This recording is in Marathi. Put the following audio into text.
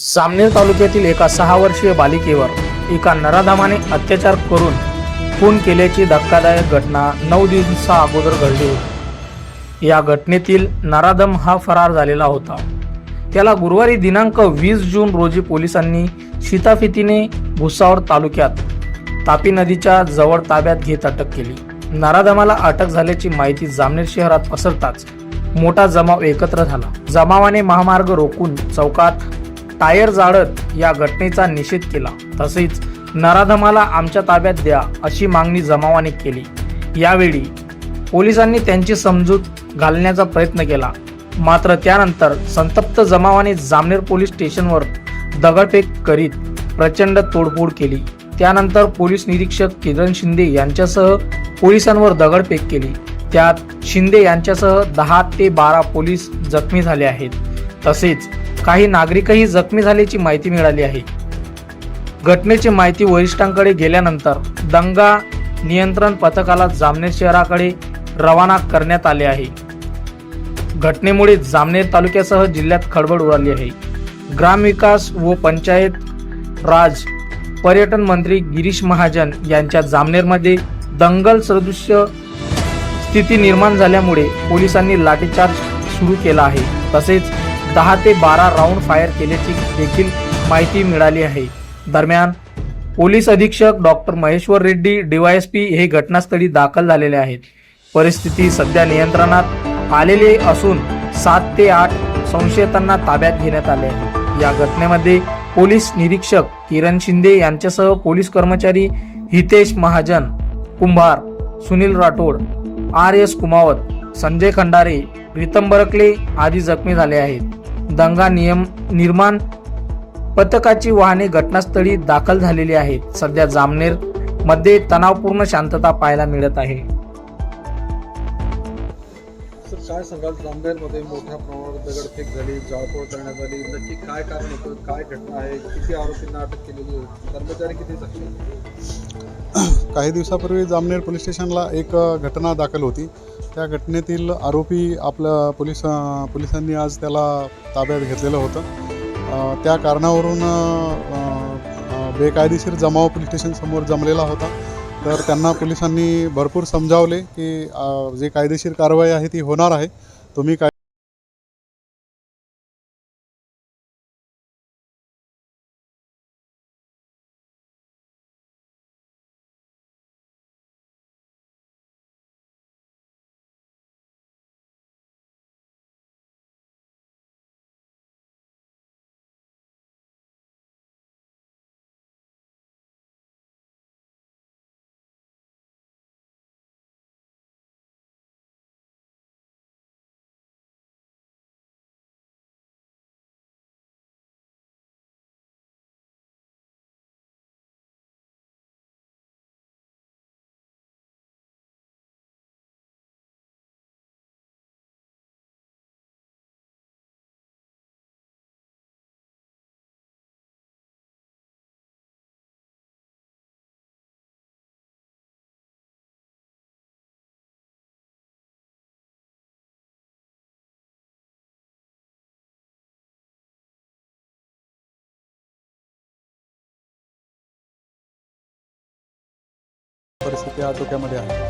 सामनेर तालुक्यातील एका सहा वर्षीय बालिकेवर एका नराधामाने अत्याचार करून खून केल्याची धक्कादायक घटना नऊ दिवसा अगोदर घडली होती. या घटनेतील नराधम हा फरार झालेला होता. त्याला गुरुवारी दिनांक वीस जून रोजी पोलिसांनी शिताफितीने भुसावळ तालुक्यात तापी नदीच्या जवळ ताब्यात घेत अटक केली. नराधमाला अटक झाल्याची माहिती जामनेर शहरात पसरताच मोठा जमाव एकत्र झाला. जमावाने महामार्ग रोखून चौकात टायर जाळत या घटनेचा निषेध केला. तसेच नराधमाला आमच्या ताब्यात द्या अशी मागणी जमावाने केली. यावेळी पोलिसांनी त्यांची समजूत घालण्याचा प्रयत्न केला. मात्र त्यानंतर संतप्त जमावाने जामनेर पोलीस स्टेशनवर दगडफेक करीत प्रचंड तोडफोड केली. त्यानंतर पोलीस निरीक्षक किरण शिंदे यांच्यासह पोलिसांवर दगडफेक केली. त्यात शिंदे यांच्यासह दहा ते बारा पोलीस जखमी झाले आहेत. तसेच काही नागरिकही जखमी झाल्याची माहिती मिळाली आहे. घटनेची माहिती वरिष्ठांकडे गेल्यानंतर दंगा नियंत्रण पथकाला जामनेर शहराकडे रवाना करण्यात आले आहे. घटनेमुळे जामनेर तालुक्यासह जिल्ह्यात खळबळ उडाली आहे. ग्रामविकास व पंचायत राज पर्यटन मंत्री गिरीश महाजन यांच्या जामनेरमध्ये दंगल सदृश्य स्थिती निर्माण झाल्यामुळे पोलिसांनी लाठीचार्ज सुरू केला आहे. तसेच दहा ते बारा राऊंड फायर केल्याची देखील माहिती मिळाली आहे. दरम्यान पोलीस अधीक्षक डॉक्टर महेश्वर रेड्डी डीवायएसपी हे घटनास्थळी दाखल झालेले आहेत. परिस्थिती सध्या नियंत्रणात आलेली असून सात ते आठ संशयितांना ताब्यात घेण्यात आले आहे. या घटनेमध्ये पोलीस निरीक्षक किरण शिंदे यांच्यासह पोलीस कर्मचारी हितेश महाजन कुंभार सुनील राठोड आर एस कुमावत संजय खंडारे प्रीतम बरकले आदी जखमी झाले आहेत. दंगा नियम निर्माण पथकाची वाहने घटनास्थळी दाखल झालेली आहेत. सध्या जामनेरमध्ये तणावपूर्ण शांतता पाहायला मिळत आहे. काय सांगाल? जामनेरमध्ये मोठ्या प्रमाणावर दगडफेक झाली जाळपोळ करण्यात आली. नक्की काय कारण होतं? काय घटना आहे? किती आरोपींना अटक केलेली कर्मचारी किती जखमी काही दिवसापूर्वी जामनेर पोलीस स्टेशनला एक घटना दाखल होती. त्या घटनेतील आरोपी आपल्या पोलीस पोलिसांनी आज त्याला ताब्यात घेतलेलं होतं. त्या कारणावरून बेकायदेशीर जमाव पोलीस स्टेशनसमोर जमलेला होता. तर त्यांना पोलिसांनी भरपूर समजावले की जे कायदेशीर कारवाई आहे ती होणार आहे. तुम्ही काय परिस्थिती आटोक्यामध्ये आहे